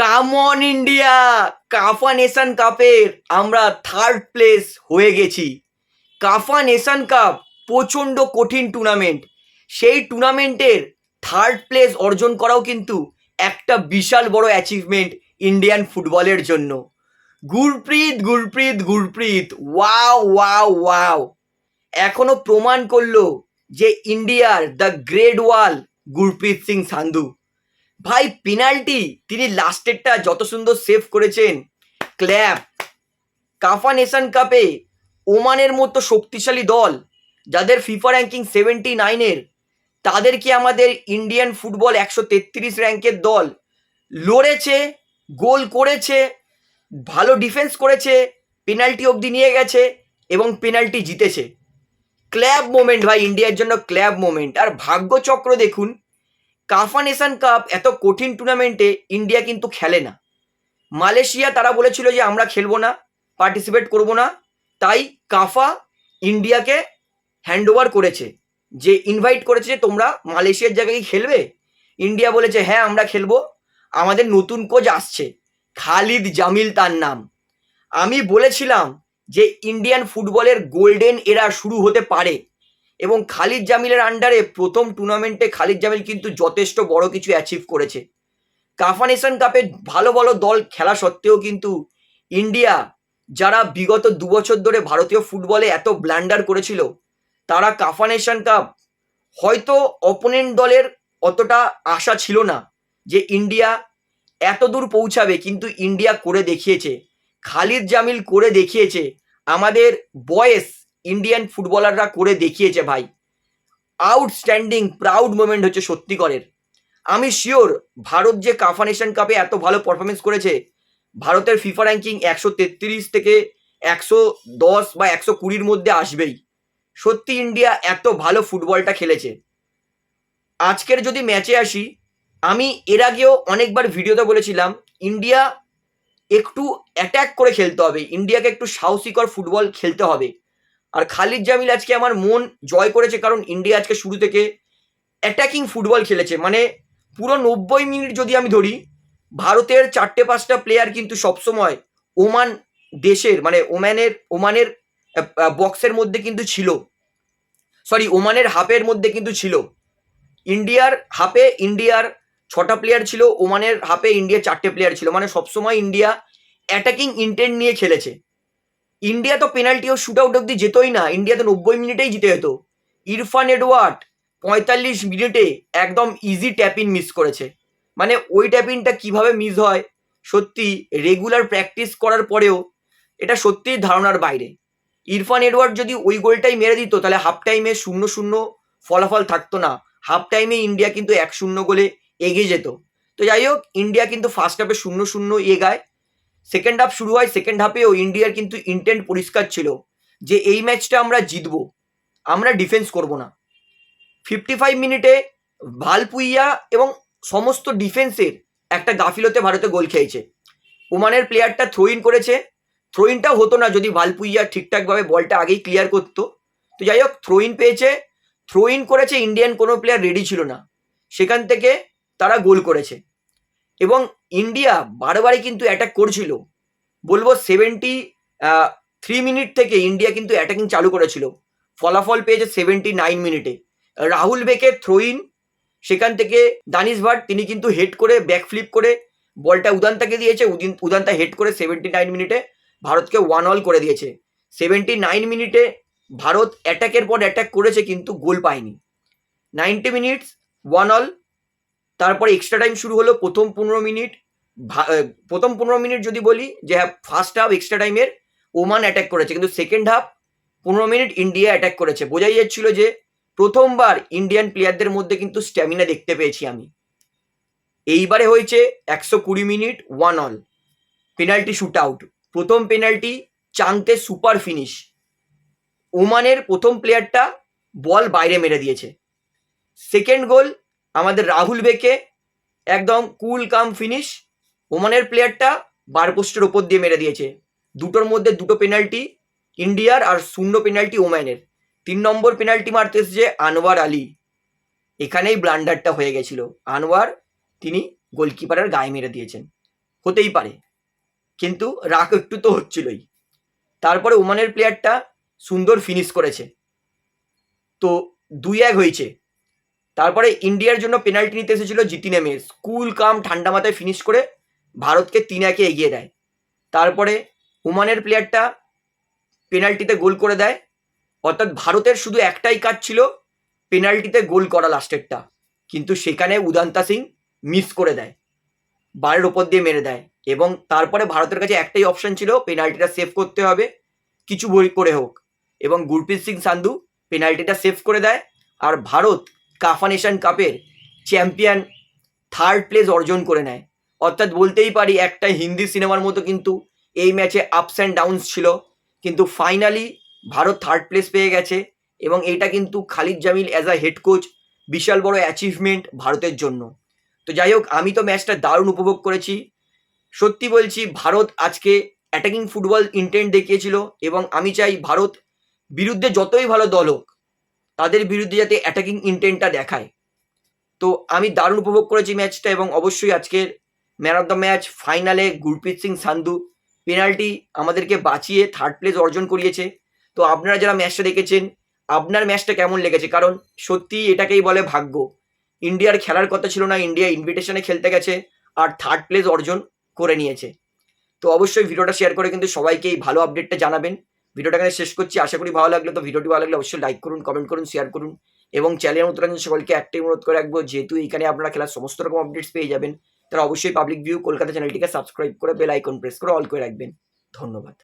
Come on India CAFA nation কাপের আমরা third place হয়ে গেছি। কাফা নেশন কাপ প্রচণ্ড কঠিন টুর্নামেন্ট সেই টুর্নামেন্টের থার্ড প্লেস অর্জন করাও কিন্তু একটা বিশাল বড় অ্যাচিভমেন্ট ইন্ডিয়ান ফুটবলের জন্য। Gurpreet Gurpreet Gurpreet. Wow wow wow এখনও প্রমাণ করল যে ইন্ডিয়ার the great wall Gurpreet Singh Sandhu. ভাই পেনাল্টি তিনি লাস্টেরটা যত সুন্দর সেভ করেছেন। ক্ল্যাপ কাফা নেশন কাপে ওমানের মতো শক্তিশালী দল, যাদের ফিফা র্যাঙ্কিং সেভেন্টি নাইনের তাদেরকে আমাদের ইন্ডিয়ান ফুটবল একশো তেত্রিশ র্যাঙ্কের দল লড়েছে, গোল করেছে, ভালো ডিফেন্স করেছে পেনাল্টি অবধি নিয়ে গেছে এবং পেনাল্টি জিতেছে। ক্ল্যাব মোমেন্ট ভাই ইন্ডিয়ার জন্য ক্ল্যাব মোমেন্ট আর ভাগ্যচক্র দেখুন কাফা নেশন কাপ এত কঠিন টুর্নামেন্টে ইন্ডিয়া কিন্তু খেলে না। মালয়েশিয়া তারা বলেছিল যে আমরা খেলব না পার্টিসিপেট করব না, তাই কাফা ইন্ডিয়াকে হ্যান্ড ওভার করেছে। যে ইনভাইট করেছে যে তোমরা মালয়েশিয়ার জায়গায় খেলবে? ইন্ডিয়া বলেছে হ্যাঁ আমরা খেলব। আমাদের নতুন কোচ আসছে, খালিদ জামিল তার নাম। আমি বলেছিলাম যে ইন্ডিয়ান ফুটবলের গোল্ডেন এরা শুরু হতে পারে। এবং খালিদ জামিলের আন্ডারে প্রথম টুর্নামেন্টে খালিদ জামিল কিন্তু যথেষ্ট বড় কিছু অ্যাচিভ করেছে। কাফা নেশন কাপে ভালো ভালো দল খেলা সত্ত্বেও কিন্তু ইন্ডিয়া, যারা বিগত দু বছর ধরে ভারতীয় ফুটবলে এত ব্ল্যান্ডার করেছিল, তারা কাফা নেশন কাপ হয়তো অপোনেন্ট দলের অতটা আশা ছিল না যে ইন্ডিয়া এত দূর পৌঁছাবে, কিন্তু ইন্ডিয়া করে দেখিয়েছে। খালিদ জামিল করে দেখিয়েছে আমাদের বয়েস ইন্ডিয়ান ফুটবলাররা করে দেখিয়েছে ভাই। আউটস্ট্যান্ডিং প্রাউড মোমেন্ট হচ্ছে সত্যিকরের। আমি শিওর ভারত যে কাফা নেশন কাপে এত ভালো পারফরমেন্স করেছে, ভারতের ফিফা র্যাঙ্কিং একশো তেত্রিশ থেকে একশো দশ বা একশো কুড়ির মধ্যে আসবেই। সত্যি ইন্ডিয়া এত ভালো ফুটবলটা খেলেছে। আজকের যদি ম্যাচে আসি, আমি এর আগেও অনেকবার ভিডিওতে বলেছিলাম ইন্ডিয়া একটু অ্যাট্যাক করে খেলতে হবে। ইন্ডিয়াকে একটু সাহসিকর ফুটবল খেলতে হবে। আর খালিদ জামিল আজকে আমার মন জয় করেছে কারণ ইন্ডিয়া আজকে শুরু থেকে অ্যাটাকিং ফুটবল খেলেছে। মানে পুরো নব্বই মিনিট যদি আমি ধরি, ভারতের চারটে পাঁচটা প্লেয়ার কিন্তু সবসময় ওমান দেশের মানে ওমানের ওমানের বক্সের মধ্যে কিন্তু ছিল। সরি ওমানের হাফের মধ্যে কিন্তু ছিল। ইন্ডিয়ার হাফে ইন্ডিয়ার ছটা প্লেয়ার ছিল, ওমানের হাফে ইন্ডিয়ার চারটে প্লেয়ার ছিল। মানে সবসময় ইন্ডিয়া অ্যাটাকিং ইন্টেন্ট নিয়ে খেলেছে। ইন্ডিয়া তো পেনাল্টি ও শুট আউট অব্দি যেতই না ইন্ডিয়া তো নব্বই মিনিটেই জিতে যেত। ইরফান এডওয়ার্ড পঁয়তাল্লিশ মিনিটে একদম ইজি ট্যাপিন মিস করেছে। মানে ওই ট্যাপিনটা কীভাবে মিস হয়? সত্যি রেগুলার প্র্যাকটিস করার পরেও এটা সত্যিই ধারণার বাইরে। ইরফান এডওয়ার্ড যদি ওই গোলটাই মেরে দিত, তাহলে হাফ টাইমে শূন্য শূন্য ফলাফল থাকতো না। হাফ টাইমে ইন্ডিয়া কিন্তু এক শূন্য গোলে এগিয়ে যেত। তো যাই হোক ইন্ডিয়া কিন্তু ফার্স্ট হাফে শূন্য শূন্য এগায়। সেকেন্ড হাফ শুরু হয় সেকেন্ড হাফেও ইন্ডিয়ার কিন্তু ইন্টেন্ট পরিষ্কার ছিল যে এই ম্যাচটা আমরা জিতবো। আমরা ডিফেন্স করব না। ফিফটি ফাইভ মিনিটে ভালপুইয়া এবং সমস্ত ডিফেন্সের একটা গাফিলতে ভারতে গোল খেয়েছে। ওমানের প্লেয়ারটা থ্রো ইন করেছে। থ্রো ইনটাও হতো না যদি ভালপুইয়া ঠিকঠাকভাবে বলটা আগেই ক্লিয়ার করতো। তো যাই হোক থ্রো ইন পেয়েছে। থ্রো ইন করেছে ইন্ডিয়ান কোনো প্লেয়ার রেডি ছিল না। সেখান থেকে তারা গোল করেছে। এবং ইন্ডিয়া বারবারই কিন্তু অ্যাটাক করছিল। বলব সেভেন্টি থ্রি মিনিট থেকে ইন্ডিয়া কিন্তু অ্যাটাকিং চালু করেছিল। ফলাফল পেয়েছে সেভেন্টি নাইন মিনিটে রাহুল বেকের থ্রো ইন সেখান থেকে দানিশ ভাট, তিনি কিন্তু হেড করে ব্যাকফ্লিপ করে বলটা উদান্তাকে দিয়েছে, উদিন- উদান্তা হেড করে সেভেন্টি নাইন মিনিটে ভারতকে ওয়ান অল করে দিয়েছে। সেভেন্টি নাইন মিনিটে ভারত অ্যাটাকের পর অ্যাটাক করেছে কিন্তু গোল পায়নি। নাইনটি মিনিটস ওয়ান অল তারপরে এক্সট্রা টাইম শুরু হলো প্রথম পনেরো মিনিট প্রথম পনেরো মিনিট যদি বলি যে হ্যাঁ ফার্স্ট হাফ এক্সট্রা টাইমের ওমান অ্যাটাক করেছে, কিন্তু সেকেন্ড হাফ পনেরো মিনিট ইন্ডিয়া অ্যাটাক করেছে। বোঝাই যাচ্ছিল যে প্রথমবার ইন্ডিয়ান প্লেয়ারদের মধ্যে কিন্তু স্ট্যামিনা দেখতে পেয়েছি আমি। এইবারে হয়েছে একশো কুড়ি minute one all penalty shoot out প্রথম পেনাল্টি চাংতে সুপার ফিনিশ ওমানের প্রথম প্লেয়ারটা বল বাইরে মেরে দিয়েছে। সেকেন্ড গোল আমাদের রাহুল বেকে একদম কুল কাম ফিনিশ। ওমানের প্লেয়ারটা বার পোস্টের ওপর দিয়ে মেরে দিয়েছে। দুটোর মধ্যে দুটো পেনাল্টি ইন্ডিয়ার আর শূন্য পেনাল্টি ওম্যানের তিন নম্বর পেনাল্টি মারতে এসেছে আনোয়ার আলী। এখানেই ব্লান্ডারটা হয়ে গেছিল। আনোয়ার, তিনি গোলকিপারের গায়ে মেরে দিয়েছেন। হতেই পারে। কিন্তু রাগ একটু তো হচ্ছিলই। তারপরে ওমানের প্লেয়ারটা সুন্দর ফিনিশ করেছে। তো দুই এক হয়েছে। তারপরে ইন্ডিয়ার জন্য পেনাল্টি নিতে এসেছিল জিতি নেমে। স্কুল কাম ঠান্ডা মাথায় ফিনিশ করে ভারতকে তিন একে এগিয়ে দেয়। তারপরে ওমানের প্লেয়ারটা পেনাল্টিতে গোল করে দেয়। অর্থাৎ ভারতের শুধু একটাই কাজ ছিল পেনাল্টিতে গোল করা লাস্টেরটা কিন্তু সেখানে উদান্তা সিং মিস করে দেয়। বারের ওপর দিয়ে মেরে দেয়। এবং তারপরে ভারতের কাছে একটাই অপশন ছিল পেনাল্টিটা সেভ করতে হবে। কিছু বই করে হোক। এবং গুরপ্রীত সিং সান্ধু পেনাল্টিটা সেভ করে দেয়। আর ভারত কাফা নেশন কাপের চ্যাম্পিয়ন থার্ড প্লেস অর্জন করে নেয়। অর্থাৎ বলতেই পারি, একটা হিন্দি সিনেমার মতো কিন্তু এই ম্যাচে আপস অ্যান্ড ডাউনস ছিল। কিন্তু ফাইনালি ভারত থার্ড প্লেস পেয়ে গেছে এবং এটা কিন্তু Khalid Jamil as a head coach বিশাল বড় অ্যাচিভমেন্ট ভারতের জন্য। তো যাই হোক, আমি তো ম্যাচটা দারুণ উপভোগ করেছি। সত্যি বলছি, ভারত আজকে অ্যাটাকিং ফুটবল ইন্টেন্ট দেখিয়েছিল এবং আমি চাই ভারত বিরুদ্ধে যতই ভালো দল হোক তাদের বিরুদ্ধে যাতে অ্যাটাকিং ইন্টেন্টটা দেখায়। তো আমি দারুণ উপভোগ করেছি ম্যাচটা এবং অবশ্যই আজকের ম্যান অফ দ্য ম্যাচ ফাইনালে গুরপ্রীত সিং সান্ধু পেনাল্টি আমাদেরকে বাঁচিয়ে থার্ড প্লেস অর্জন করিয়েছে। তো আপনারা যারা ম্যাচটা দেখেছেন, আপনার ম্যাচটা কেমন লেগেছে? কারণ সত্যি এটাকেই বলে ভাগ্য। ইন্ডিয়ার খেলার কথা ছিল না, ইন্ডিয়া ইনভিটেশনে খেলতে গেছে আর থার্ড প্লেস অর্জন করে নিয়েছে। তো অবশ্যই ভিডিওটা শেয়ার করে কিন্তু সবাইকে এই ভালো আপডেটটা জানাবেন। ভিডিওটা এখানে শেষ করছি। আশা করি ভালো লাগল তো ভিডিওটি ভালো লাগলে অবশ্যই লাইক করুন কমেন্ট করুন শেয়ার করুন। এবং চ্যানেলের মতো সকলকে একটাই অনুরোধ করে রাখব, যেহেতু এখানে আপনারা খেলার সমস্ত রকম আপডেটস পেয়ে যাবেন তারা অবশ্যই পাবলিক ভিউ কলকাতা চ্যানেলটিকে সাবস্ক্রাইব করে বেল আইকন প্রেস করে অল করে রাখবেন। ধন্যবাদ।